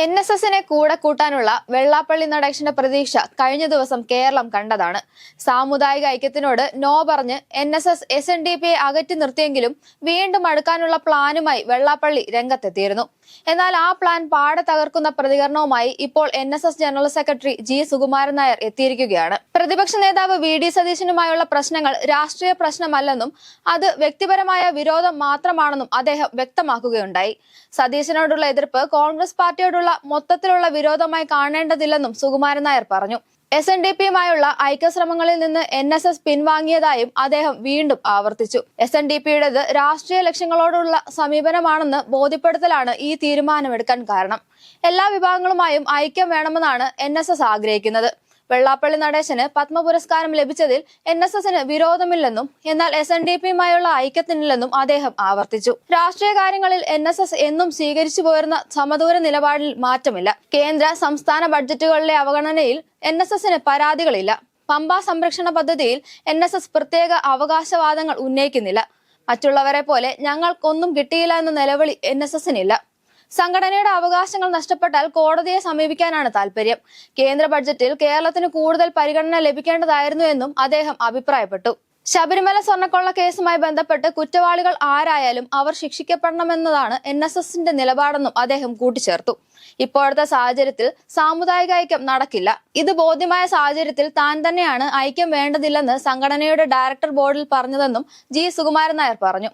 N S എസിനെ കൂടെ കൂട്ടാനുള്ള വെള്ളാപ്പള്ളി നടേശന്റെ പ്രതീക്ഷ കഴിഞ്ഞ ദിവസം കേരളം കണ്ടതാണ്. സാമുദായിക ഐക്യത്തിനോട് നോ പറഞ്ഞ് N S S S N D പിയെ അകറ്റി നിർത്തിയെങ്കിലും വീണ്ടും അടുക്കാനുള്ള പ്ലാനുമായി വെള്ളാപ്പള്ളി രംഗത്തെത്തിയിരുന്നു. എന്നാൽ ആ പ്ലാൻ പാടെ തകർക്കുന്ന പ്രതികരണവുമായി ഇപ്പോൾ N S S general secretary G Sukumaran Nair എത്തിയിരിക്കുകയാണ്. പ്രതിപക്ഷ നേതാവ് വി ഡി സതീശനുമായുള്ള പ്രശ്നങ്ങൾ രാഷ്ട്രീയ പ്രശ്നമല്ലെന്നും അത് വ്യക്തിപരമായ വിരോധം മാത്രമാണെന്നും അദ്ദേഹം വ്യക്തമാക്കുകയുണ്ടായി. സതീശനോടുള്ള എതിർപ്പ് കോൺഗ്രസ് പാർട്ടിയോടുള്ള മൊത്തത്തിലുള്ള വിരോധമായി കാണേണ്ടതില്ലെന്നും സുകുമാരൻ നായർ പറഞ്ഞു. എസ് എൻ ഡി പിയുമായുള്ള ഐക്യശ്രമങ്ങളിൽ നിന്ന് എൻ എസ് എസ് പിൻവാങ്ങിയതായും അദ്ദേഹം വീണ്ടും ആവർത്തിച്ചു. എസ് എൻ ഡി പിയുടേത് രാഷ്ട്രീയ ലക്ഷ്യങ്ങളോടുള്ള സമീപനമാണെന്ന് ബോധ്യപ്പെടുത്തലാണ് ഈ തീരുമാനമെടുക്കാൻ കാരണം. എല്ലാ വിഭാഗങ്ങളുമായും ഐക്യം വേണമെന്നാണ് എൻ ആഗ്രഹിക്കുന്നത്. വെള്ളാപ്പള്ളി നടേശന് പത്മ പുരസ്കാരം ലഭിച്ചതിൽ എൻ എസ് എസിന് വിരോധമില്ലെന്നും എന്നാൽ എസ് എൻ ഡി പിയുമായുള്ള ഐക്യത്തിനില്ലെന്നും അദ്ദേഹം ആവർത്തിച്ചു. രാഷ്ട്രീയ കാര്യങ്ങളിൽ എൻ എസ് എസ് എന്നും സ്വീകരിച്ചു പോരുന്ന സമദൂര നിലപാടിൽ മാറ്റമില്ല. കേന്ദ്ര സംസ്ഥാന ബഡ്ജറ്റുകളിലെ അവഗണനയിൽ എൻ എസ് എസിന് പരാതികളില്ല. പമ്പ സംരക്ഷണ പദ്ധതിയിൽ എൻ എസ് എസ് പ്രത്യേക അവകാശവാദങ്ങൾ ഉന്നയിക്കുന്നില്ല. മറ്റുള്ളവരെ പോലെ ഞങ്ങൾക്കൊന്നും കിട്ടിയില്ല എന്ന നിലവിളി എൻ എസ് എസിനില്ല. സംഘടനയുടെ അവകാശങ്ങൾ നഷ്ടപ്പെട്ടാൽ കോടതിയെ സമീപിക്കാനാണ് താല്പര്യം. കേന്ദ്ര ബഡ്ജറ്റിൽ കേരളത്തിന് കൂടുതൽ പരിഗണന ലഭിക്കേണ്ടതായിരുന്നു എന്നും അദ്ദേഹം അഭിപ്രായപ്പെട്ടു. ശബരിമല സ്വർണക്കൊള്ള കേസുമായി ബന്ധപ്പെട്ട് കുറ്റവാളികൾ ആരായാലും അവർ ശിക്ഷിക്കപ്പെടണമെന്നതാണ് എൻ എസ് എസിന്റെ നിലപാടെന്നും അദ്ദേഹം കൂട്ടിച്ചേർത്തു. ഇപ്പോഴത്തെ സാഹചര്യത്തിൽ സാമുദായിക ഐക്യം നടക്കില്ല. ഇത് ബോധ്യമായ സാഹചര്യത്തിൽ താൻ തന്നെയാണ് ഐക്യം വേണ്ടതില്ലെന്ന് സംഘടനയുടെ ഡയറക്ടർ ബോർഡിൽ പറഞ്ഞതെന്നും ജി സുകുമാരൻ നായർ പറഞ്ഞു.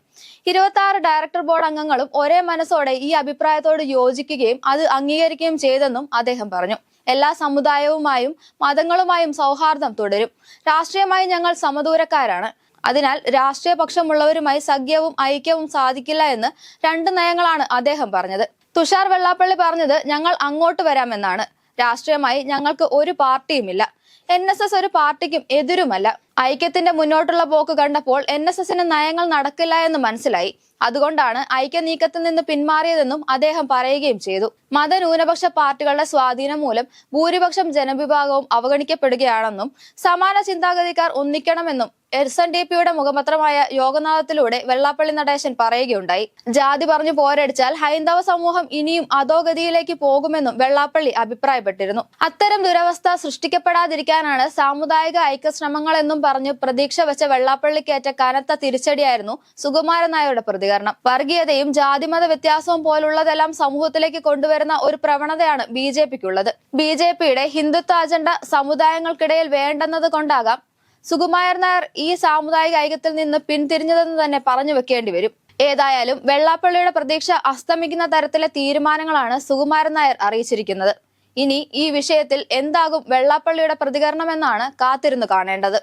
ഇരുപത്തി ആറ് ഡയറക്ടർ ബോർഡ് അംഗങ്ങളും ഒരേ മനസ്സോടെ ഈ അഭിപ്രായത്തോട് യോജിക്കുകയും അത് അംഗീകരിക്കുകയും ചെയ്തെന്നും അദ്ദേഹം പറഞ്ഞു. എല്ലാ സമുദായവുമായും മതങ്ങളുമായും സൗഹാർദ്ദം തുടരും. രാഷ്ട്രീയമായി ഞങ്ങൾ സമദൂരക്കാരാണ്. അതിനാൽ രാഷ്ട്രീയ പക്ഷമുള്ളവരുമായി സഖ്യവും ഐക്യവും സാധിക്കില്ല എന്ന് രണ്ട് നയങ്ങളാണ് അദ്ദേഹം പറഞ്ഞത്. തുഷാർ വെള്ളാപ്പള്ളി പറഞ്ഞത് ഞങ്ങൾ അങ്ങോട്ട് വരാമെന്നാണ്. രാഷ്ട്രീയമായി ഞങ്ങൾക്ക് ഒരു പാർട്ടിയുമില്ല. എൻ എസ് എസ് ഒരു പാർട്ടിക്കും എതിരുമല്ല. ഐക്യത്തിന്റെ മുന്നോട്ടുള്ള പോക്ക് കണ്ടപ്പോൾ എൻ എസ് എസിന് നയങ്ങൾ നടക്കില്ല എന്ന് മനസ്സിലായി. അതുകൊണ്ടാണ് ഐക്യ നീക്കത്തിൽ നിന്ന് പിന്മാറിയതെന്നും അദ്ദേഹം പറയുകയും ചെയ്തു. മതന്യൂനപക്ഷ പാർട്ടികളുടെ സ്വാധീനം മൂലം ഭൂരിപക്ഷം ജനവിഭാഗവും അവഗണിക്കപ്പെടുകയാണെന്നും സമാന ചിന്താഗതിക്കാർ ഒന്നിക്കണമെന്നും എസ് എൻ ഡി പിയുടെ മുഖപത്രമായ യോഗനാഥത്തിലൂടെ വെള്ളാപ്പള്ളി നടേശൻ പറയുകയുണ്ടായി. ജാതി പറഞ്ഞു പോരടിച്ചാൽ ഹൈന്ദവ സമൂഹം ഇനിയും അധോഗതിയിലേക്ക് പോകുമെന്നും വെള്ളാപ്പള്ളി അഭിപ്രായപ്പെട്ടിരുന്നു. അത്തരം ദുരവസ്ഥ സൃഷ്ടിക്കപ്പെടാതിരിക്കാനാണ് സാമുദായിക ഐക്യശ്രമങ്ങൾ എന്നും പറഞ്ഞു പ്രതീക്ഷ വെച്ച വെള്ളാപ്പള്ളിക്കേറ്റ കനത്ത തിരിച്ചടിയായിരുന്നു സുകുമാരൻ നായരുടെ പ്രതികരണം. വർഗീയതയും ജാതിമത വ്യത്യാസവും പോലുള്ളതെല്ലാം സമൂഹത്തിലേക്ക് കൊണ്ടുവരുന്ന ഒരു പ്രവണതയാണ് ബി ജെ പിക്കുള്ളത്. ബി ജെ പിയുടെ ഹിന്ദുത്വ അജണ്ട സമുദായങ്ങൾക്കിടയിൽ വേണ്ടെന്നത് കൊണ്ടാകാം സുകുമാരൻ നായർ ഈ സാമുദായിക ഐക്യത്തിൽ നിന്ന് പിന്തിരിഞ്ഞതെന്ന് തന്നെ പറഞ്ഞു വെക്കേണ്ടി വരും. ഏതായാലും വെള്ളാപ്പള്ളിയുടെ പ്രതീക്ഷ അസ്തമിക്കുന്ന തരത്തിലെ തീരുമാനങ്ങളാണ് സുകുമാരൻ നായർ അറിയിച്ചിരിക്കുന്നത്. ഇനി ഈ വിഷയത്തിൽ എന്താകും വെള്ളാപ്പള്ളിയുടെ പ്രതികരണമെന്നാണ് കാത്തിരുന്നു കാണേണ്ടത്.